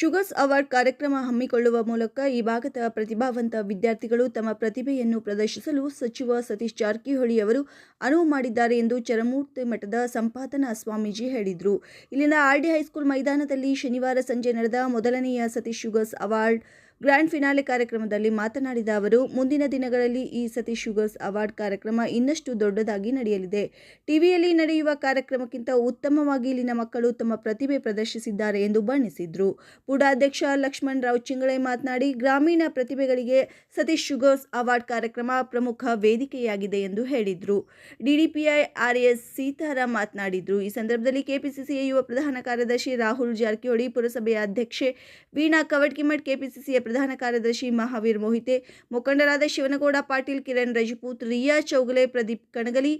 Sugars award ಕಾರ್ಯಕ್ರಮ ಹಮ್ಮಿಕೊಳ್ಳುವ ಮೂಲಕ ಈ ಭಾಗದ ಪ್ರತಿಭಾವಂತ ವಿದ್ಯಾರ್ಥಿಗಳು ತಮ್ಮ ಪ್ರತಿಭೆಯನ್ನು ಪ್ರದರ್ಶಿಸಲು ಸಚಿವ ಸತೀಶ್ ಜಾರಕಿಹೊಳಿ ಅವರು ಅನುವು ಮಾಡಿದ್ದಾರೆ ಎಂದು ಚರಮೂರ್ತಿ ಮಠದ ಸಂಪಾದನಾ ಸ್ವಾಮೀಜಿ ಹೇಳಿದರು. ಇಲ್ಲಿನ ಆರ್ಡಿ ಹೈಸ್ಕೂಲ್ ಮೈದಾನದಲ್ಲಿ ಶನಿವಾರ ಸಂಜೆ ನಡೆದ ಮೊದಲನೆಯ Satish sugars award grand finale ಕಾರ್ಯಕ್ರಮದಲ್ಲಿ ಮಾತನಾಡಿದ ಅವರು, ಮುಂದಿನ ದಿನಗಳಲ್ಲಿ ಈ ಸತಿ ಶುಗರ್ಸ್ ಅವಾರ್ಡ್ ಕಾರ್ಯಕ್ರಮ ಇನ್ನಷ್ಟು ದೊಡ್ಡದಾಗಿ ನಡೆಯಲಿದೆ. ಟಿವಿಯಲ್ಲಿ ನಡೆಯುವ ಕಾರ್ಯಕ್ರಮಕ್ಕಿಂತ ಉತ್ತಮವಾಗಿ ಇಲ್ಲಿನ ಮಕ್ಕಳು ತಮ್ಮ ಪ್ರತಿಭೆ ಪ್ರದರ್ಶಿಸಿದ್ದಾರೆ ಎಂದು ಬಣ್ಣಿಸಿದರು. ಪುಡ ಅಧ್ಯಕ್ಷ ಲಕ್ಷ್ಮಣ್ ರಾವ್ ಚಿಂಗಳೆ ಮಾತನಾಡಿ, ಗ್ರಾಮೀಣ ಪ್ರತಿಭೆಗಳಿಗೆ ಸತೀಶ್ ಶುಗರ್ಸ್ ಅವಾರ್ಡ್ ಕಾರ್ಯಕ್ರಮ ಪ್ರಮುಖ ವೇದಿಕೆಯಾಗಿದೆ ಎಂದು ಹೇಳಿದರು. ಡಿಡಿಪಿಐ ಆರ್ಎಸ್ ಸೀತಾರಾಮ್ ಮಾತನಾಡಿದರು. ಈ ಸಂದರ್ಭದಲ್ಲಿ ಕೆಪಿಸಿಸಿಯ ಯುವ ಪ್ರಧಾನ ಕಾರ್ಯದರ್ಶಿ ರಾಹುಲ್ ಜಾರಕಿಹೊಳಿ, ಪುರಸಭೆಯ ಅಧ್ಯಕ್ಷೆ ವೀಣಾ ಕವಡ್ಕಿಮಠ್, ಕೆಪಿಸಿಸಿಯ ಪ್ರಧಾನ ಕಾರ್ಯದರ್ಶಿ ಮಹಾವೀರ್ ಮೋಹಿತೆ, ಮುಖಂಡರಾದ ಶಿವನಗೌಡ ಪಾಟೀಲ್, ಕಿರಣ್ ರಜಪೂತ್, ರಿಯಾ ಚೌಗಲೆ, ಪ್ರದೀಪ್ ಕಣಗಲಿ,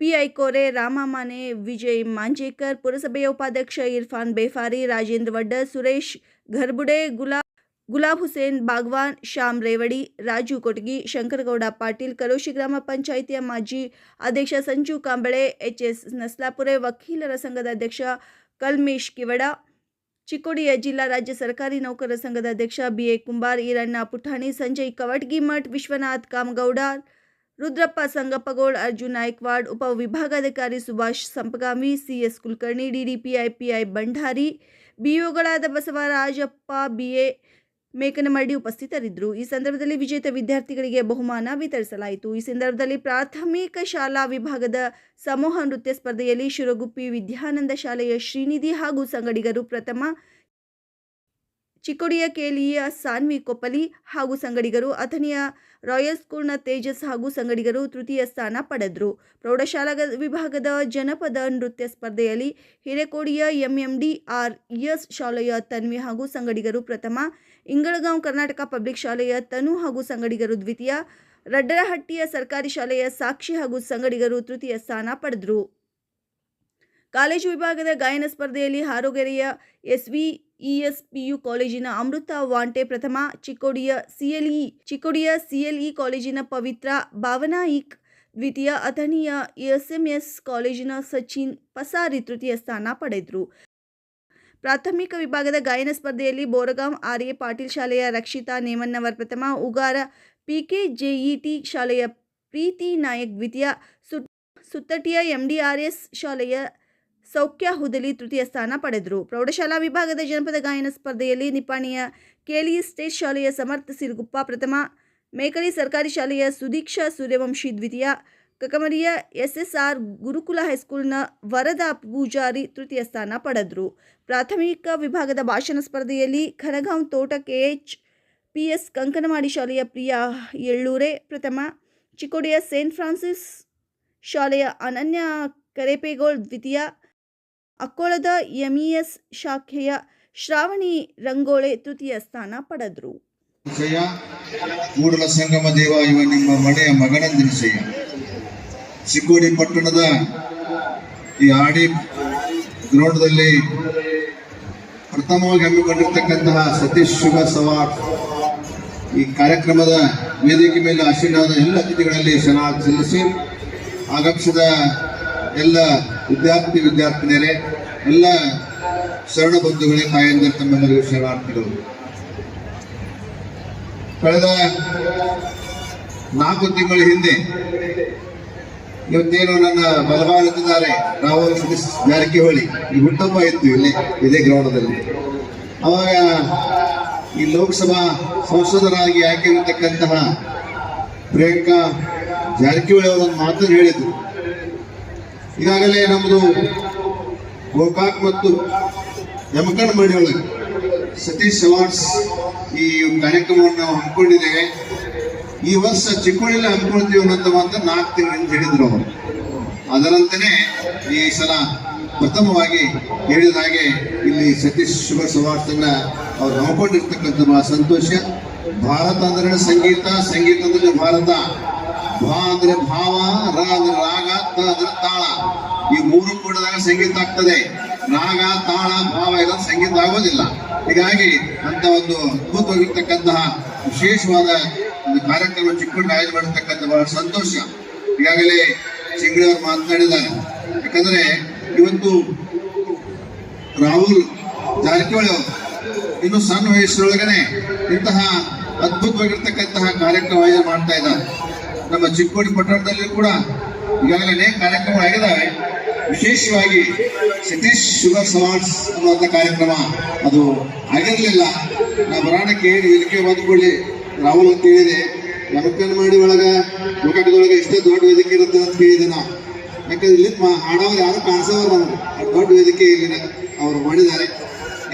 ಪಿಐ ಕೋರೆ, ರಾಮಮಾನೆ, ವಿಜಯ್ ಮಾಂಜೇಕರ್, ಪುರಸಭೆಯ ಉಪಾಧ್ಯಕ್ಷ ಇರ್ಫಾನ್ ಬೇಫಾರಿ, ರಾಜೇಂದ್ರ ವಡ್ಡ, ಸುರೇಶ್ ಘರ್ಬುಡೆ, ಗುಲಾ ಗುಲಾಬ್ ಹುಸೇನ್ ಬಾಗ್ವಾನ್, ಶ್ಯಾಮ್ ರೇವಡಿ, ರಾಜು ಕೊಟಗಿ, ಶಂಕರಗೌಡ ಪಾಟೀಲ್ ಕರೋಶಿ ಗ್ರಾಮ ಪಂಚಾಯಿತಿಯ ಮಾಜಿ ಅಧ್ಯಕ್ಷ ಸಂಜು ಕಾಂಬಳೆ, ಎಚ್ ಎಸ್ ನಸ್ಲಾಪುರೆ, ವಕೀಲರ ಸಂಘದ ಅಧ್ಯಕ್ಷ ಕಲ್ಮೇಶ್ ಕಿವಡ ಚಿಕ್ಕೋಡಿಯ ಜಿಲ್ಲಾ ರಾಜ್ಯ ಸರ್ಕಾರಿ ನೌಕರರ ಸಂಘದ ಅಧ್ಯಕ್ಷ ಬಿಎ ಕುಂಬಾರ್ ಈರಣ್ಣ ಪುಠಾಣಿ ಸಂಜಯ್ ಕವಟ್ಗಿಮಠ್ ವಿಶ್ವನಾಥ್ ಕಾಮಗೌಡ ರುದ್ರಪ್ಪ ಸಂಗಪ್ಪಗೋಳ್ ಅರ್ಜುನ್ ನಾಯ್ಕ್ವಾಡ್ ಉಪ ವಿಭಾಗಾಧಿಕಾರಿ Subhash Sampagami CS Kulkarni DDPI PI Bhandari ಬಿಒಗಳಾದ Basavarajappa BA Mekanamaddi ಉಪಸ್ಥಿತರಿದ್ದರು. ಈ ಸಂದರ್ಭದಲ್ಲಿ ವಿಜೇತ ವಿದ್ಯಾರ್ಥಿಗಳಿಗೆ ಬಹುಮಾನ ವಿತರಿಸಲಾಯಿತು. ಈ ಸಂದರ್ಭದಲ್ಲಿ ಪ್ರಾಥಮಿಕ ಶಾಲಾ ವಿಭಾಗದ ಸಮೂಹ ನೃತ್ಯ ಸ್ಪರ್ಧೆಯಲ್ಲಿ ಶಿರಗುಪ್ಪಿ ವಿದ್ಯಾನಂದ ಶಾಲೆಯ ಶ್ರೀನಿಧಿ ಹಾಗೂ ಸಂಗಡಿಗರು ಪ್ರಥಮ ಚಿಕ್ಕೋಡಿಯ ಕೇಲಿಯ ಸಾನ್ವಿ ಕೊಪ್ಪಲಿ ಹಾಗೂ ಸಂಗಡಿಗರು ಅಥಣಿಯ ರಾಯಲ್ ಸ್ಕೂಲ್ನ ತೇಜಸ್ ಹಾಗೂ ಸಂಗಡಿಗರು ತೃತೀಯ ಸ್ಥಾನ ಪಡೆದರು. ಪ್ರೌಢಶಾಲಾ ವಿಭಾಗದ ಜನಪದ ನೃತ್ಯ ಸ್ಪರ್ಧೆಯಲ್ಲಿ ಹಿರೇಕೋಡಿಯ ಎಂಎಂಡಿಆರ್ ಎಸ್ ಶಾಲೆಯ ತನ್ವಿ ಹಾಗೂ ಸಂಗಡಿಗರು ಪ್ರಥಮ, ಇಂಗಳಗಾಂವ್ ಕರ್ನಾಟಕ ಪಬ್ಲಿಕ್ ಶಾಲೆಯ ತನು ಹಾಗೂ ಸಂಗಡಿಗರು ದ್ವಿತೀಯ, ರಡ್ಡರಹಟ್ಟಿಯ ಸರ್ಕಾರಿ ಶಾಲೆಯ ಸಾಕ್ಷಿ ಹಾಗೂ ಸಂಗಡಿಗರು ತೃತೀಯ ಸ್ಥಾನ ಪಡೆದರು. ಕಾಲೇಜು ವಿಭಾಗದ ಗಾಯನ ಸ್ಪರ್ಧೆಯಲ್ಲಿ ಹಾರೋಗೆರೆಯ ಎಸ್ವಿ ಯು ಕಾಲೇಜಿನ ಅಮೃತ ವಾಂಟೆ ಪ್ರಥಮ ಚಿಕ್ಕೋಡಿಯ ಸಿಎಲ್ಇ ಚಿಕ್ಕೋಡಿಯ ಸಿಎಲ್ಇ ಕಾಲೇಜಿನ ಪವಿತ್ರ ಭಾವನಾಯಿಕ್ ದ್ವಿತೀಯ, ಅಥಣಿಯ ಎಸ್ಎಂಎಸ್ ಕಾಲೇಜಿನ ಸಚಿನ್ ಪಸಾರಿ ತೃತೀಯ ಸ್ಥಾನ ಪಡೆದರು. ಪ್ರಾಥಮಿಕ ವಿಭಾಗದ ಗಾಯನ ಸ್ಪರ್ಧೆಯಲ್ಲಿ ಬೋರಗಾಂ ಆರ್ ಎ ಪಾಟೀಲ್ ಶಾಲೆಯ ರಕ್ಷಿತಾ ನೇಮನ್ನವರ್ ಪ್ರಥಮ, ಉಗಾರ ಪಿಕೆ ಜೆಇಟಿ ಶಾಲೆಯ ಪ್ರೀತಿ ನಾಯಕ್ ದ್ವಿತೀಯ ಸುತ್ತಟಿಯ ಎಂಡಿಆರ್ಎಸ್ ಶಾಲೆಯ ಸೌಖ್ಯ ಹುದಲಿ ತೃತೀಯ ಸ್ಥಾನ ಪಡೆದರು. ಪ್ರೌಢಶಾಲಾ ವಿಭಾಗದ ಜನಪದ ಗಾಯನ ಸ್ಪರ್ಧೆಯಲ್ಲಿ ನಿಪಾಣಿಯ ಕೇಲಿ ಸ್ಟೇಟ್ ಶಾಲೆಯ ಸಮರ್ಥ ಸಿರುಗುಪ್ಪ, ಪ್ರಥಮ ಮೇಕಲಿ ಸರ್ಕಾರಿ ಶಾಲೆಯ ಸುದೀಕ್ಷಾ ಸೂರ್ಯವಂಶಿ, ದ್ವಿತೀಯ ಕಕಮರಿಯ ಎಸ್ಎಸ್ಆರ್ ಗುರುಕುಲ ಹೈಸ್ಕೂಲ್ನ ವರದಾ ಪೂಜಾರಿ ತೃತೀಯ ಸ್ಥಾನ ಪಡೆದರು. ಪ್ರಾಥಮಿಕ ವಿಭಾಗದ ಭಾಷಣ ಸ್ಪರ್ಧೆಯಲ್ಲಿ ಖನಗಾಂವ್ ತೋಟ ಕೆಎಚ್ ಪಿ ಎಸ್ ಕಂಕನವಾಡಿ ಶಾಲೆಯ ಪ್ರಿಯಾ ಎಳ್ಳೂರೆ, ಪ್ರಥಮ ಚಿಕ್ಕೋಡಿಯ ಸೇಂಟ್ ಫ್ರಾನ್ಸಿಸ್ ಶಾಲೆಯ ಅನನ್ಯ ಕರೆಪೇಗೋಳ್, ದ್ವಿತೀಯ ಅಕ್ಕೋಳದ ಎಂಇಎಸ್ ಶಾಖೆಯ ಶ್ರಾವಣಿ ರಂಗೋಳೆ ತೃತೀಯ ಸ್ಥಾನ ಪಡೆದರು. ಕೂಡಲ ಸಂಗಮ ದೇವ ಇವ ನಿಮ್ಮ ಮನೆಯ ಮಗನೆಂದೆನಿಸೆಯ ಚಿಕ್ಕೋಡಿ ಪಟ್ಟಣದ ಈ ಆಡಿ ಗ್ರೌಂಡ್ದಲ್ಲಿ ಪ್ರಥಮವಾಗಿ ಹಮ್ಮಿಕೊಂಡಿರ್ತಕ್ಕಂತಹ ಸತೀಶ್ ಶುಭ ಸವಾಟ್ ಈ ಕಾರ್ಯಕ್ರಮದ ವೇದಿಕೆ ಮೇಲೆ ಆಶೀರ್ವಾದ ಎಲ್ಲ ಅತಿಥಿಗಳಲ್ಲಿ ಶನಾ ಸಲ್ಲಿಸಿ ಆಗಮಿಸಿದ ಎಲ್ಲ ವಿದ್ಯಾರ್ಥಿ ವಿದ್ಯಾರ್ಥಿನಿಯರೇ, ಎಲ್ಲ ಶರಣ ಬಂಧುಗಳೇ, ತಾಯಂದಿರ ತಮ್ಮೆಲ್ಲರಿಗೂ ಶರಣಾರ್ಥಿಗಳು. ಕಳೆದ ನಾಲ್ಕು ತಿಂಗಳ ಹಿಂದೆ ಇವತ್ತೇನು ನನ್ನ ಬಲಭಾಗತ್ತಿದ್ದಾರೆ ರಾಹುಲ್ ಸತೀಶ್ ಜಾರಕಿಹೊಳಿ. ಈ ಹುಟ್ಟಪ್ಪ ಇತ್ತು ಇಲ್ಲಿ, ಇದೇ ಗ್ರೌಂಡದಲ್ಲಿ ಅವಾಗ ಈ ಲೋಕಸಭಾ ಸಂಸದರಾಗಿ ಆಯ್ಕೆಯಾಗಿರ್ತಕ್ಕಂತಹ ಪ್ರಿಯಾಂಕಾ ಜಾರಕಿಹೊಳಿ ಅವರೊಂದು ಮಾತನ್ನು ಹೇಳಿದ್ರು. ಈಗಾಗಲೇ ನಮ್ಮದು ಗೋಕಾಕ್ ಮತ್ತು ಯಮಕಂಡ್ ಒಳಗೆ ಸತೀಶ್ ಅವಾರ್ಡ್ಸ್ ಈ ಕಾರ್ಯಕ್ರಮವನ್ನು ನಾವು ಹಮ್ಮಿಕೊಂಡಿದ್ದೇವೆ. ಈ ವರ್ಷ ಚಿಕ್ಕೋಡಿಯಲ್ಲಿ ಹಮ್ಮಿಕೊಳ್ತೀವಿ ಅನ್ನೋಂಥ ನಾಲ್ಕು ತಿಂಗಳಿಂದ ಹೇಳಿದ್ರು ಅವರು. ಅದರಂತೆಯೇ ಈ ಸಲ ಪ್ರಥಮವಾಗಿ ಹೇಳಿದ ಹಾಗೆ ಇಲ್ಲಿ ಸತೀಶ್ ಶುಭ ಅವಾರ್ಡ್ಸ್ ಅನ್ನ ಅವ್ರು ಹಮ್ಮಿಕೊಂಡಿರ್ತಕ್ಕಂಥ ಬಹಳ ಸಂತೋಷ. ಭಾರತ ಅಂದ್ರೆ ಸಂಗೀತ ಸಂಗೀತ ಅಂದ್ರೆ ಭಾರತ. ಭಾ ಅಂದ್ರೆ ಭಾವ, ರ ಅಂದ್ರೆ ರಾಗ ಅಂದ್ರೆ ತಾಳ. ಈ ಮೂರು ಕೂಡದಾಗ ಸಂಗೀತ ಆಗ್ತದೆ. ರಾಗ ತಾಳ, ಭಾವ ಇಲ್ಲ ಸಂಗೀತ ಆಗೋದಿಲ್ಲ. ಹೀಗಾಗಿ ಅಂತ ಒಂದು ಅದ್ಭುತವಾಗಿರ್ತಕ್ಕಂತಹ ವಿಶೇಷವಾದ ಒಂದು ಕಾರ್ಯಕ್ರಮ ಚಿಕ್ಕಂಡು ಆಯೋಜನೆ ಮಾಡಿರ್ತಕ್ಕಂಥ ಬಹಳ ಸಂತೋಷ. ಈಗಾಗಲೇ ಚಿಂಗಡಿ ಅವರು ಮಾತನಾಡಿದ್ದಾರೆ. ಯಾಕಂದ್ರೆ ಇವತ್ತು ರಾಹುಲ್ ಜಾರಕಿಹೊಳಿ ಅವರು ಇನ್ನು ಸಣ್ಣ ವಯಸ್ಸಿನೊಳಗನೆ ಇಂತಹ ಅದ್ಭುತವಾಗಿರ್ತಕ್ಕಂತಹ ಕಾರ್ಯಕ್ರಮ ಆಯೋಜನೆ ಮಾಡ್ತಾ ಇದ್ದಾರೆ. ನಮ್ಮ ಚಿಕ್ಕೋಡಿ ಪಟ್ಟಣದಲ್ಲಿ ಕೂಡ ಈಗಾಗಲೇ ಅನೇಕ ಕಾರ್ಯಕ್ರಮ ಆಗಿದ್ದಾವೆ ವಿಶೇಷವಾಗಿ ಸತೀಶ್ ಶುಗರ್ ಅವಾರ್ಡ್ಸ್ ಅನ್ನುವಂಥ ಕಾರ್ಯಕ್ರಮ ಅದು ಆಗಿರಲಿಲ್ಲ. ನಾ ಬರಾಣ ಕೇಳಿ ಇದಕ್ಕೆ ಬಂದ್ಕೊಳ್ಳಿ ರಾಹುಲ್ ಅಂತ ಹೇಳಿದೆ. ನಮಕನ್ ಮಾಡಿ ಒಳಗೆ ಮುಖಂಡದೊಳಗೆ ಇಷ್ಟೇ ದೊಡ್ಡ ವೇದಿಕೆ ಇರುತ್ತೆ ಅಂತ ಕೇಳಿದೆ ನಾ ಯಾಕಂದ್ರೆ ಇಲ್ಲಿ ಹಾಡೋರು ಯಾರು ಕಾಣಿಸೋರು ನಮ್ಗೆ ದೊಡ್ಡ ವೇದಿಕೆ ಇಲ್ಲಿನ ಅವರು ಮಾಡಿದ್ದಾರೆ.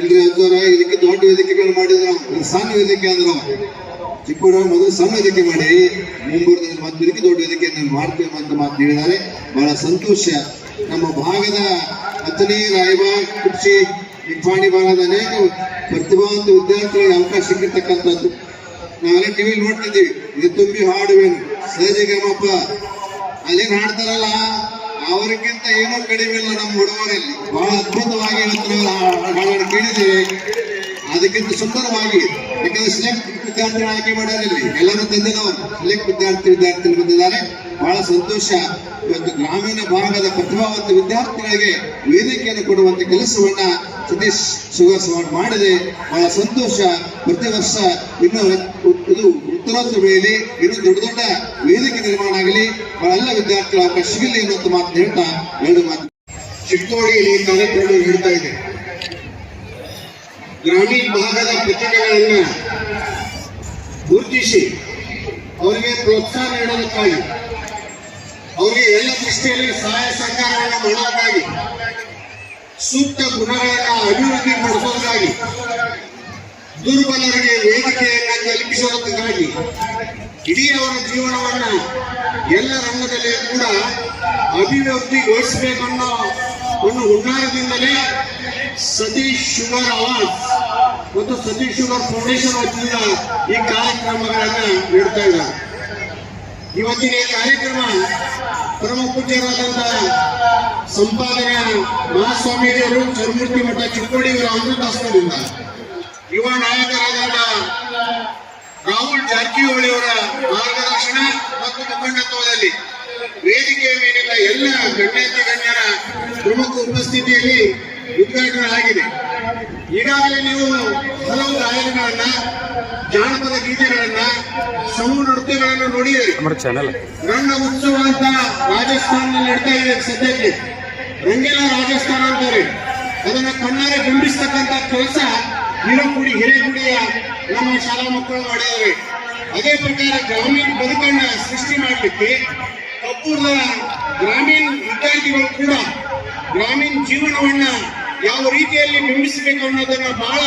ಇಲ್ರಿ ಅಂತವ್ರ ಇದಕ್ಕೆ ದೊಡ್ಡ ವೇದಿಕೆಗಳು ಮಾಡಿದ್ರು ಸಣ್ಣ ವೇದಿಕೆ ಅಂದ್ರು. ಚಿಕ್ಕೋಡ ಮೊದಲು ಸಣ್ಣ ವೇದಿಕೆ ಮಾಡಿ, ಮುಂಬರ್ದಲ್ಲಿ ಮತ್ತೆ ಇದಕ್ಕೆ ದೊಡ್ಡ ನಾನು ಮಾಡ್ತೇವೆ ಅಂತ ಮಾತು ಹೇಳಿದ್ದಾರೆ. ಬಹಳ ಸಂತೋಷ. ನಮ್ಮ ಭಾಗದ ಹತ್ತನೇ ರಾಯಬಾಗ್ ಕುರ್ಚಿ ನಿಂಪಾಣಿ ಭಾಗದ ಅನೇಕ ಪ್ರತಿಭಾವಂತ ವಿದ್ಯಾರ್ಥಿಗಳಿಗೆ ಅವಕಾಶ ಸಿಕ್ಕಿರ್ತಕ್ಕಂಥದ್ದು. ನಾವೆಲ್ಲ ಟಿವಿ ನೋಡ್ತಿದ್ದೀವಿ. ಇದು ತುಂಬಿ ಹಾಡುವೇನು. ಸರಿಗಮಪ್ಪ ಅಲ್ಲೇನು ಹಾಡ್ತಾರಲ್ಲ? ಅವರಿಗಿಂತ ಏನೂ ಕಡಿಮೆ ಇಲ್ಲ ನಮ್ಮ ಹುಡುಗರಲ್ಲಿ. ಬಹಳ ಅದ್ಭುತವಾಗಿ ಹಾಡನ್ನು ಕೇಳಿದ್ದೇವೆ. ಅದಕ್ಕಿಂತ ಸುಂದರವಾಗಿ, ಯಾಕಂದ್ರೆ ವಿದ್ಯಾರ್ಥಿಗಳು ಆಯ್ಕೆ ಮಾಡೋದಿಲ್ಲ ಎಲ್ಲರೂ ತಂದಿದವರು ಅಲ್ಲಿ ವಿದ್ಯಾರ್ಥಿ ವಿದ್ಯಾರ್ಥಿಗಳು ಬಂದಿದ್ದಾರೆ. ಬಹಳ ಸಂತೋಷ. ಇವತ್ತು ಗ್ರಾಮೀಣ ಭಾಗದ ಪ್ರತಿಭಾವಂತ ವಿದ್ಯಾರ್ಥಿಗಳಿಗೆ ವೇದಿಕೆಯನ್ನು ಕೊಡುವಂತ ಕೆಲಸವನ್ನ ಸತೀಶ್ ಸವಾರ್ಡ್ ಮಾಡಿದೆ. ಬಹಳ ಸಂತೋಷ. ಪ್ರತಿ ವರ್ಷ ಇನ್ನು ಇದು ಉತ್ತರೋತ್ತರ ಸಭೆಯಲ್ಲಿ ಇನ್ನು ದೊಡ್ಡ ದೊಡ್ಡ ವೇದಿಕೆ ನಿರ್ಮಾಣ ಆಗಲಿ. ಎಲ್ಲ ವಿದ್ಯಾರ್ಥಿಗಳ ಅವಕಾಶ ಸಿಗಲಿ ಅನ್ನೋದು ಮಾತು ಹೇಳ್ತಾ ಎರಡು ಮಾತು. ಚಿಕ್ಕೋಡಿಯಲ್ಲಿ ಕಾರ್ಯಕ್ರಮ ನಡೀತಾ ಇದೆ. ಗ್ರಾಮೀಣ ಭಾಗದ ಪ್ರತಿಭೆಗಳನ್ನ ಗುರುತಿಸಿ ಅವರಿಗೆ ಪ್ರೋತ್ಸಾಹ ನೀಡೋದಕ್ಕಾಗಿ, ಅವರಿಗೆ ಎಲ್ಲ ದೃಷ್ಟಿಯಲ್ಲಿ ಸಹಾಯ ಸಹಕಾರವನ್ನು ಮಾಡೋದಕ್ಕಾಗಿ, ಸೂಕ್ತ ಗುಣಗಳನ್ನ ಅಭಿವೃದ್ಧಿ ಪಡಿಸೋದಕ್ಕಾಗಿ, ದುರ್ಬಲರಿಗೆ ವೇದಿಕೆಯನ್ನು ಕಲ್ಪಿಸೋದಕ್ಕಾಗಿ ಇಡೀ ಅವರ ಜೀವನವನ್ನು ಎಲ್ಲ ರಂಗದಲ್ಲಿ ಕೂಡ ಅಭಿವೃದ್ಧಿಗೊಳಿಸಬೇಕನ್ನೋ ಒಂದು ಹುಣ್ಣಾರದಿಂದಲೇ ಸತೀಶ್ ಶುಗರ್ ಅವಾರ್ಡ್ ಮತ್ತು ಸತೀಶ್ ಶುಗರ್ ಫೌಂಡೇಶನ್ ವತಿಯಿಂದ ಈ ಕಾರ್ಯಕ್ರಮಗಳನ್ನು ನೀಡ್ತಾ ಇದ್ದಾರೆ. ಇವತ್ತಿನ ಈ ಕಾರ್ಯಕ್ರಮ ಪರಮ ಸಂಪಾದನೆಯ ಸಂಪಾದನೆ ಮಹಾಸ್ವಾಮೀಜಿಯವರು ಚರ್ಮೂರ್ತಿ ಮಠ ಚಿಕ್ಕೋಡಿಯವರ ಅಮೃತಾಸ್ತ್ರದಿಂದ ಯುವ ನಾಯಕರಾದಂತಹ ರಾಹುಲ್ ಜಾರಕಿಹೊಳಿ ಅವರ ಮಾರ್ಗದರ್ಶನ ಮತ್ತು ಮುಖಂಡತ್ವದಲ್ಲಿ ವೇದಿಕೆಯ ಮೇಲಿನ ಎಲ್ಲ ಗಣ್ಯಾತಿ ಗಣ್ಯರ ಪ್ರಮುಖ ಉಪಸ್ಥಿತಿಯಲ್ಲಿ ಉದ್ಘಾಟನೆ ಆಗಿದೆ ಈಗಾಗಲೇ ನೀವು ಹಲವು ಗಾಯನಗಳನ್ನ ಜಾನಪದ ಗೀತೆಗಳನ್ನ ಸಮೂಹ ನೃತ್ಯಗಳನ್ನು ನೋಡಿದರೆ ನನ್ನ ಉತ್ಸವ ಅಂತ ರಾಜಸ್ಥಾನದಲ್ಲಿ ನಡೀತಾ ಇದೆ ಸದ್ಯಕ್ಕೆ. ರಂಗಿನ ರಾಜಸ್ಥಾನ ಅಂತಾರೆ. ಅದನ್ನ ಕಣ್ಣಾರೆ ಬಿಂಬಿಸ್ತಕ್ಕಂತ ಕೆಲಸ ಹಿರಕುಡಿ ಹಿರೇಗುಡಿಯ ನಮ್ಮ ಶಾಲಾ ಮಕ್ಕಳು ಮಾಡಿದ್ದಾರೆ. ಅದೇ ಪ್ರಕಾರ ಗ್ರಾಮೀಣ ಬದುಕನ್ನ ಸೃಷ್ಟಿ ಮಾಡಲಿಕ್ಕೆ ಕಪ್ಪೂರದ ಗ್ರಾಮೀಣ ವಿದ್ಯಾರ್ಥಿಗಳು ಕೂಡ ಗ್ರಾಮೀಣ ಜೀವನವನ್ನ ಯಾವ ರೀತಿಯಲ್ಲಿ ಬಿಂಬಿಸಬೇಕು ಅನ್ನೋದನ್ನ ಬಹಳ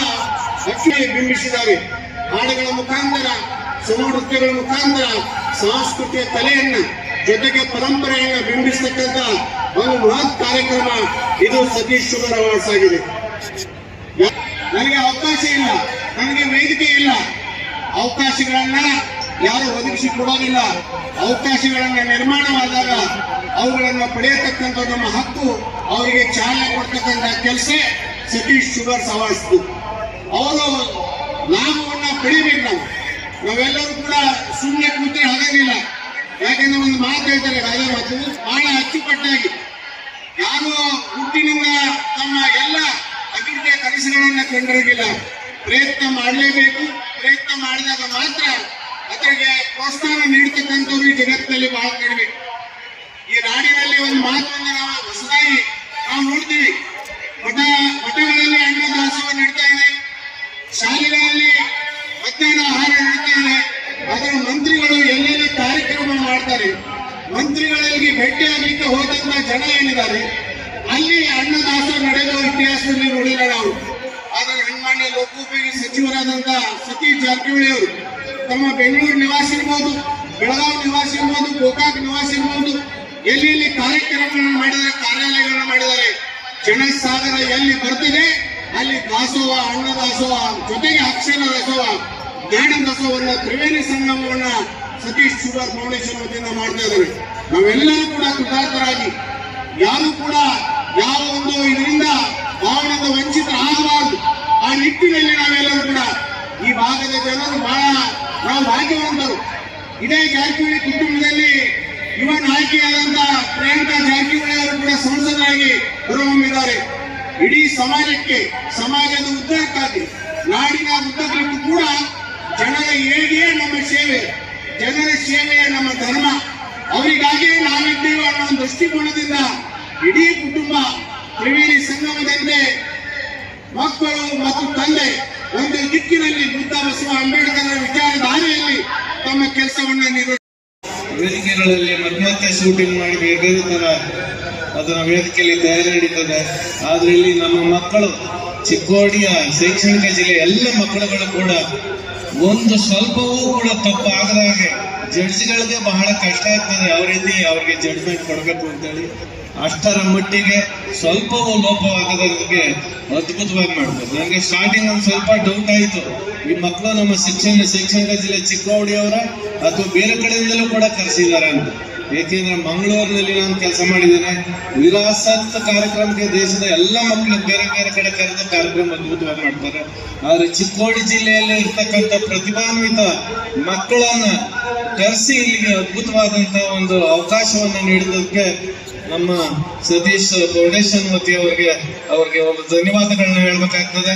ಅಚ್ಚುಕಟ್ಟಾಗಿ ಬಿಂಬಿಸಿದ್ದಾರೆ. ಹಾಡುಗಳ ಮುಖಾಂತರ ಸಮೃತ್ಯಗಳ ಮುಖಾಂತರ ಸಂಸ್ಕೃತಿಯ ಕಲೆಯನ್ನ ಜೊತೆಗೆ ಪರಂಪರೆಯನ್ನ ಬಿಂಬಿಸತಕ್ಕಂತಹ ಒಂದು ಮಹತ್ ಕಾರ್ಯಕ್ರಮ ಇದು ಸತೀಶ್ ಅವಾರ್ಡ್ಸ್ ಆಗಿದೆ. ನನಗೆ ಅವಕಾಶ ಇಲ್ಲ, ನನಗೆ ವೇದಿಕೆ ಇಲ್ಲ. ಅವಕಾಶಗಳನ್ನ ಯಾರು ಒದಗಿಸಿ ಕೊಡೋದಿಲ್ಲ, ಅವಕಾಶಗಳನ್ನು ನಿರ್ಮಾಣವಾದಾಗ ಅವುಗಳನ್ನು ಪಡೆಯತಕ್ಕಂಥ ನಮ್ಮ ಹಕ್ಕು. ಅವರಿಗೆ ಚಾಲನೆ ಕೊಡ್ತಕ್ಕಂಥ ಕೆಲಸ ಸತೀಶ್ ಶುಗರ್ ಸವಾಸ್ತು. ಅವರು ಲಾಭವನ್ನ ಪಡಿಬೇಕು ನಾವು. ನಾವೆಲ್ಲರೂ ಕೂಡ ಸುಮ್ಮನೆ ಕೂತ್ರೆ ಆಗೋದಿಲ್ಲ ಯಾಕಂದ್ರೆ ಒಂದು ಮಾತು ಹೇಳ್ತಾರೆ ರಾಜ ಮಾತು, ಬಹಳ ಅಚ್ಚುಕಟ್ಟಾಗಿ. ಯಾರು ಹುಟ್ಟಿನಿಂದ ತಮ್ಮ ಎಲ್ಲ ಅಭಿವೃದ್ಧಿಯ ಕನಸುಗಳನ್ನು ಕಂಡಿರೋದಿಲ್ಲ ಪ್ರಯತ್ನ ಮಾಡಲೇಬೇಕು. ಪ್ರಯತ್ನ ಮಾಡಿದಾಗ ಮಾತ್ರ ಅದರಿಗೆ ಪ್ರೋತ್ಸಾಹ ನೀಡ್ತಕ್ಕಂಥವ್ರು ಈ ಜಗತ್ತಿನಲ್ಲಿ ಬಹಳ ಕಡಿಮೆ. ಈ ನಾಡಿನಲ್ಲಿ ಒಂದು ಮಾತನ್ನ ನಾವು ಹೊಸದಾಗಿ ನಾವು ನೋಡ್ತೀವಿ. ಮಠ, ಮಠಗಳಲ್ಲಿ ಅನ್ನದಾಸೋಹ ನಡೀತಾ ಇದೆ. ಶಾಲೆಗಳಲ್ಲಿ ಮಧ್ಯಾಹ್ನ ಆಹಾರ ನಡೀತಾ ಇದೆ. ಅದರ ಮಂತ್ರಿಗಳು ಎಲ್ಲೆಲ್ಲಿ ಕಾರ್ಯಕ್ರಮ ಮಾಡ್ತಾರೆ? ಮಂತ್ರಿಗಳಲ್ಲಿ ಭೇಟಿ ಆಗ್ಲಿಕ್ಕೆ ಹೋದಂತ ಜನ ಏನಿದ್ದಾರೆ? ಅಲ್ಲಿ ಅನ್ನದಾಸೋಹ ನಡೆದ ಇತಿಹಾಸದಲ್ಲಿ ನೋಡಿಲ್ಲ ನಾವು. ಆದರೆ ಹೆಣ್ಮಾನ್ಯ ಲೋಕೋಪಯೋಗಿ ಸಚಿವರಾದಂತಹ ಸತೀಶ್ ಜಾರಕಿಹೊಳಿ ಅವರು ತಮ್ಮ ಬೆಂಗಳೂರು ನಿವಾಸಿ ಇರ್ಬೋದು, ಬೆಳಗಾವಿ ನಿವಾಸಿ ಇರ್ಬೋದು, ಗೋಕಾಕ್ ನಿವಾಸಿ ಇರ್ಬೋದು, ಎಲ್ಲಿ ಎಲ್ಲಿ ಕಾರ್ಯಕ್ರಮಗಳನ್ನು ಮಾಡಿದ್ದಾರೆ, ಕಾರ್ಯಾಲಯಗಳನ್ನು ಮಾಡಿದ್ದಾರೆ, ಜನಸಾಗರ ಎಲ್ಲಿ ಬರ್ತಿದೆ, ಅಲ್ಲಿ ದಾಸೋಹ ಅನ್ನ ದಾಸೋಹ ಜೊತೆಗೆ ಅಕ್ಷರ ದಾಸೋಹ ಜ್ಞಾನ ದಾಸೋಹವನ್ನ ತ್ರಿವೇಣಿ ಸಂಗಮವನ್ನ ಸತೀಶ್ ಶುಗರ್ ಫೌಂಡೇಶನ್ ವತಿಯಿಂದ ಮಾಡ್ತಾ ಇದ್ದಾರೆ. ನಾವೆಲ್ಲರೂ ಕೂಡ ಕೃತಾರ್ಥರಾಗಿ, ಯಾರು ಕೂಡ ಯಾವ ಒಂದು ಇದರಿಂದ ಭಾವನೆಯಿಂದ ವಂಚಿತರಾಗಬಾರದು. ಆ ನಿಟ್ಟಿನಲ್ಲಿ ನಾವೆಲ್ಲರೂ ಕೂಡ ಈ ಭಾಗದ ಜನರು ಬಹಳ ನಾವು ಭಾಗ್ಯವಂತರು. ಇದೇ ಜಾರಕಿಹೊಳಿ ಕುಟುಂಬದಲ್ಲಿ ಯುವ ನಾಯಕಿಯಾದಂತ ಪ್ರಿಯಾಂಕಾ ಜಾರಕಿಹೊಳಿ ಅವರು ಕೂಡ ಸಂಸದರಾಗಿ ಹೊರಹೊಮ್ಮಿದ್ದಾರೆ. ಇಡೀ ಸಮಾಜಕ್ಕೆ, ಸಮಾಜದ ಉದ್ದಕ್ಕಾಗಿ, ನಾಡಿನ ಉದ್ದಕ್ಕೂ ಕೂಡ ಜನರ ಏಳಿಗೆಯೇ ನಮ್ಮ ಸೇವೆ, ಜನರ ಸೇವೆಯೇ ನಮ್ಮ ಧರ್ಮ. ಅವರಿಗಾಗಿ ನಾವಿದ್ದೇವೆ ಅನ್ನೋ ದೃಷ್ಟಿಕೋನದಿಂದ ಇಡೀ ಕುಟುಂಬ ತ್ರಿವೇಣಿ ಸಂಗಮದಂತೆ ಮಕ್ಕಳು ಮತ್ತು ತಂದೆ ಒಂದು ದಿಕ್ಕಿನಲ್ಲಿ ಬುದ್ಧ ಬಸವ ಅಂಬೇಡ್ಕರ್ ವಿಚಾರಧಾರೆಯಲ್ಲಿ ತಮ್ಮ ಕೆಲಸವನ್ನು ನಿರ್ವಹಿಸ ವೇದಿಕೆಗಳಲ್ಲಿ ಮತ್ತೆ ಶೂಟಿಂಗ್ ಮಾಡಿ ಬೇರೆ ತರ ಅದನ್ನ ವೇದಿಕೆಯಲ್ಲಿ ತಯಾರಿ ನಡೀತದೆ. ಆದ್ರೆ ಇಲ್ಲಿ ನಮ್ಮ ಮಕ್ಕಳು ಚಿಕ್ಕೋಡಿಯ ಶೈಕ್ಷಣಿಕ ಜಿಲ್ಲೆ ಎಲ್ಲ ಮಕ್ಕಳುಗಳು ಕೂಡ ಒಂದು ಸ್ವಲ್ಪವೂ ಕೂಡ ತಪ್ಪು ಆಗದ ಹಾಗೆ ಜಡ್ಜ್ಗಳಿಗೆ ಬಹಳ ಕಷ್ಟ ಆಗ್ತದೆ. ಯಾವ ರೀತಿ ಅವ್ರಿಗೆ ಜಡ್ಜ್ಮೆಂಟ್ ಕೊಡಬೇಕು ಅಂತೇಳಿ. ಅಷ್ಟರ ಮಟ್ಟಿಗೆ ಸ್ವಲ್ಪವೂ ಲೋಪವಾಗದಂಗೆ ಅದ್ಭುತವಾಗಿ ಮಾಡ್ತಾರೆ ನನಗೆ ಸ್ಟಾರ್ಟಿಂಗ್ ಒಂದು ಸ್ವಲ್ಪ ಡೌಟ್ ಆಯಿತು. ಈ ಮಕ್ಕಳು ನಮ್ಮ ಶಿಕ್ಷಣ ಶೈಕ್ಷಣಿಕ ಜಿಲ್ಲೆ ಚಿಕ್ಕೋಡಿಯವರ ಅಥವಾ ಬೇರೆ ಕಡೆಯಿಂದಲೂ ಕೂಡ ಕರೆಸಿದ್ದಾರೆ ಅಂತ. ಏಕೆಂದ್ರೆ ಮಂಗಳೂರಿನಲ್ಲಿ ನಾನು ಕೆಲಸ ಮಾಡಿದ್ದೇನೆ. ವಿರಾಸತ್ ಕಾರ್ಯಕ್ರಮಕ್ಕೆ ದೇಶದ ಎಲ್ಲ ಮಕ್ಕಳು ಬೇರೆ ಬೇರೆ ಕಡೆ ಕರೆದ ಕಾರ್ಯಕ್ರಮ ಅದ್ಭುತವಾಗಿ ಮಾಡ್ತಾರೆ. ಆದರೆ ಚಿಕ್ಕೋಡಿ ಜಿಲ್ಲೆಯಲ್ಲಿ ಇರ್ತಕ್ಕಂಥ ಪ್ರತಿಭಾನ್ವಿತ ಮಕ್ಕಳನ್ನ ಕರೆಸಿ ಇಲ್ಲಿಗೆ ಅದ್ಭುತವಾದಂತ ಒಂದು ಅವಕಾಶವನ್ನು ನೀಡಿದ್ದಕ್ಕೆ ನಮ್ಮ ಸತೀಶ್ ಫೌಂಡೇಶನ್ ವತಿಯವರಿಗೆ ಅವರಿಗೆ ಒಂದು ಧನ್ಯವಾದಗಳನ್ನ ಹೇಳ್ಬೇಕಾಗ್ತದೆ.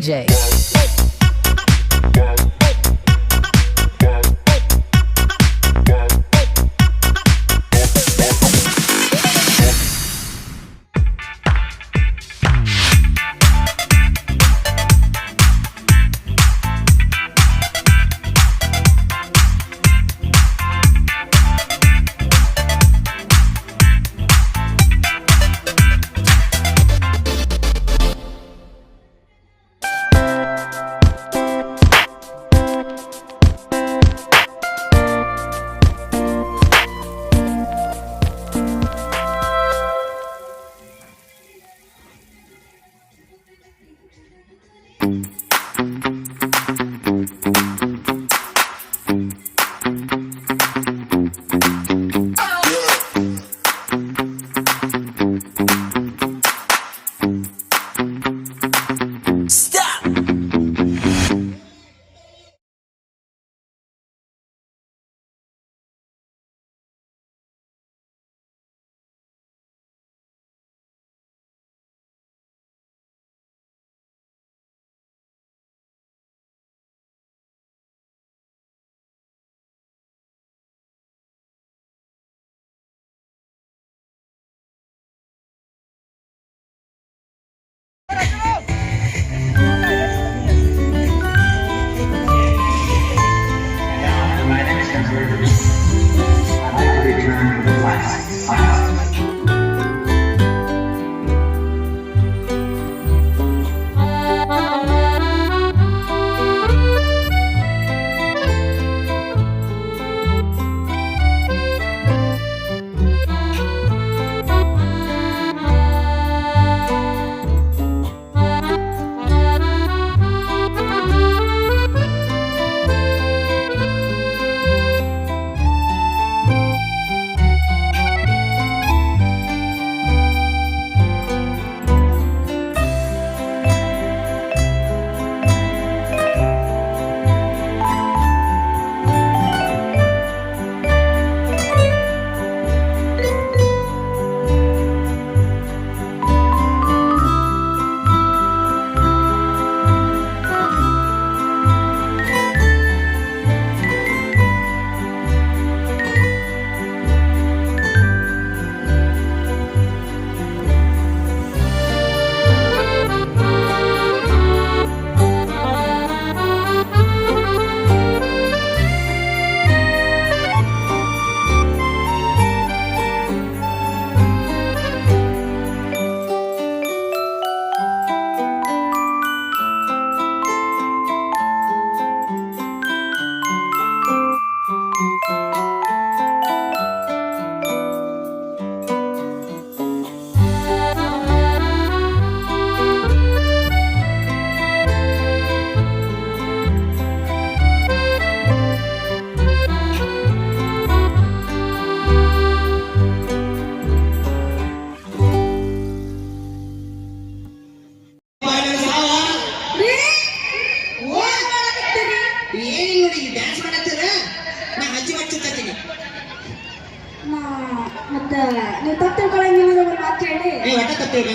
DJs.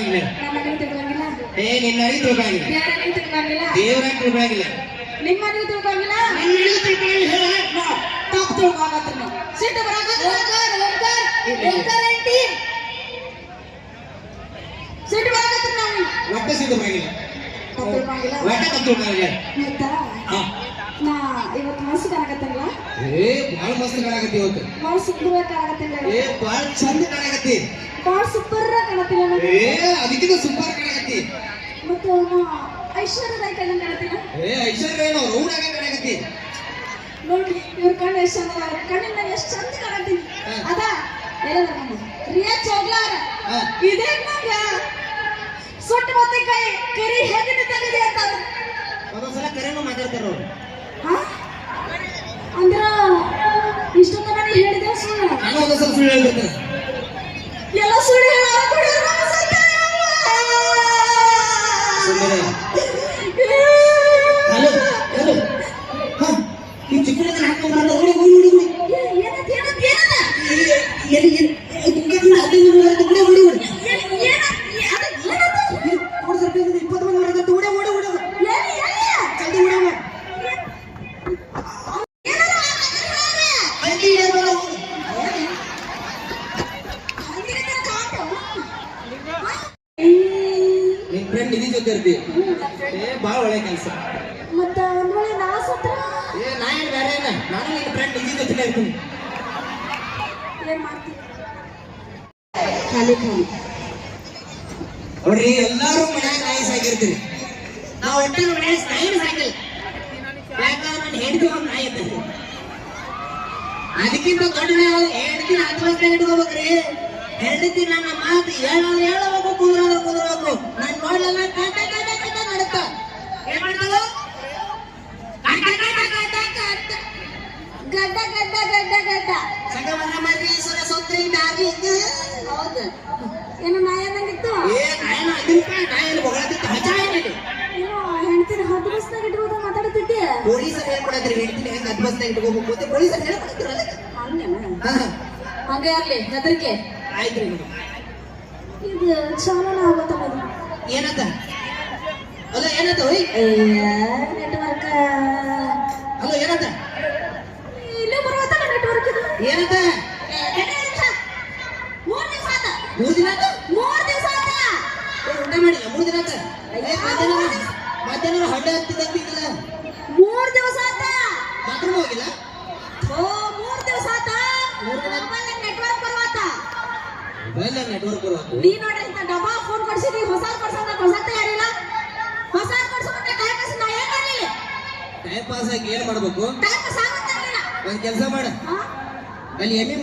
ತಿಳ್ಕೊಂಗಿಲ್ಲ ನಮ್ಮ ಮನೆಗೆ ಏ ನಿನ್ನ ಅಡಿ ತಿಳ್ಕೊಂಗಿಲ್ಲ ಬೇರೆ ನೀವು ದೇವರ ತಿಳ್ಕೊಂಗಿಲ್ಲ ನಿಮ್ಮ ಮನೆಗೆ ತಿಳ್ಕೊಳಂಗಿಲ್ಲ ನಿನ್ನ ಅಡಿ ತಿಳ್ಕೊಂಗಿಲ್ಲ ಹೇಳ ತಪ್ಪು ತಿಳ್ಕೊಳಕತ್ತೀರಿ ನೀವು ಸಿಟ್ಟು ಬರಾಕತ್ತರ ಓಂಕಾರ ಓಂಕಾರ ಆಂಟಿ ಸಿಟ್ಟು ಬರಾಕತ್ತೀರಿ ನಾವು ಒಟ್ಟ ಸಿದ್ದು ಬರಂಗಿಲ್ಲ ತಪ್ಪು ತಿಳ್ಕೊಳಂಗಿಲ್ಲ ಒಟ್ಟ ತಪ್ಪು ತಿಳ್ಕೊಂಗಿಲ್ಲ ಆಯ್ತಾ ಹಾ. ನಾ ಇವತ್ತು ಮನಸ್ಸು ಕಾಣಕತ್ತಲ್ಲ ಏ ಭಾಳ ಮಸ್ತ್ ಕಾಣಕತ್ತಿ ಇವತ್ತು. ಭಾಳ ಸುಂದರ ಕಾಣಕತ್ತಿಲ್ಲ ಏ ಬಹಳ ಚಂದ ಕಾಣಕತ್ತಿ. ಭಾಳ ಸೂಪರ್ ಕಾಣತಿಲ್ಲ ನನಗೆ. ಏ ಅದಕ್ಕಿಂತ ಸೂಪರ್ ಕಾಣಕತ್ತಿ. ಮತ್ತು ಅವನು ಐಶ್ವರ್ಯದ ಕಣ್ಣ ಕಾಣತ್ತೀನ ಏ ಐಶ್ವರ್ಯ ಏನೋ ಕಾಣಕತ್ತಿ? ನೋಡಿ ಇವ್ರ ಕಣ್ಣು ಎಷ್ಟು ಚಂದ ಅವ್ರ ಕಣ್ಣಿನ ಎಷ್ಟು ಚಂದ ಕಾಣತ್ತೀನಿ. ಅದ ಏನದ ನಮ್ಮ ರಿಯಾ ಚೋಗ್ಲಾರ. ಇದೇ ನಂಗ. ಸುಟ್ಟು ಮತ್ತೆ ಕೈ ಕರಿ ಹೆಗನ ತೆಗದಿ ಅಂತ. ಒಂದೊಂದ್ಸಲ ಕರೆನೂ ಮಾತಾಡ್ತಾರ ಅವ್ರು ಹಾ? ಅಂದ್ರ ಇಷ್ಟೊಂದು ನಾನು ಹೇಳಿದೆ ಸುಳ್ಳು? ನಾನು ಒಂದೊಂದ್ಸಲ ಸುಳ್ಳು ನನ್ನ ಮಾತು ಹೇಳೋದು ಹೇಳಬೇಕು ಕುದುರೋದು ಕುದುರಬೇಕು ನಾನು ನೋಡ್ಲಲ್ಲ ಕಾಟ ಕಾಟ ಕಾಟ ನಡುತ್ತ ಏನ್ ಮಾಡ್ತಾಳು ಗಡ್ಡ ಗಡ್ಡ ಗಡ್ಡ ಗಡ್ಡ. ಸಗವನ ಮರಿ ಸುರ ಸೊತ್ರಿ ನಾವಿಂಗ ಹೌದು. ಏನು ನಾ ಏನಂಗಿತ್ತು ಏ ನಾಯನ ಅದಿಂಪ ನಾಯನ ಹಜ ಏನಿದೆ? ಏನೋ ಮಾತಾಡ್ತಿದ್ದೆ. ಪೊಲೀಸರು ಹೇಳ್ಕೊಡತ್ರಿ ಹೆಂಡತಿನ ಹೆಂಗ್ ಅದ್ಬಸ್ತಾಗ ಇಟ್ಕೋಬೇಕು? ಅಂತ ಪೊಲೀಸರು ಏನ್ ಮಾಡ್ತಿರಲ್ಲ ಹಂಗೇನ? ಹಂಗೆ ಇರ್ಲಿ ಹೆದರಿಕೆ. ಆಯ್ತ್ರಿ ಇದು ಚಾಲನ ಆಗುತ್ತಲ್ಲ ಇದು ಏನಂತ? ಅಲ್ಲ ಏನಂತ ಹೋಯ್? ನೆಟ್ವರ್ಕ್ ಅಲ್ಲ ಏನಂತ? ಏನ್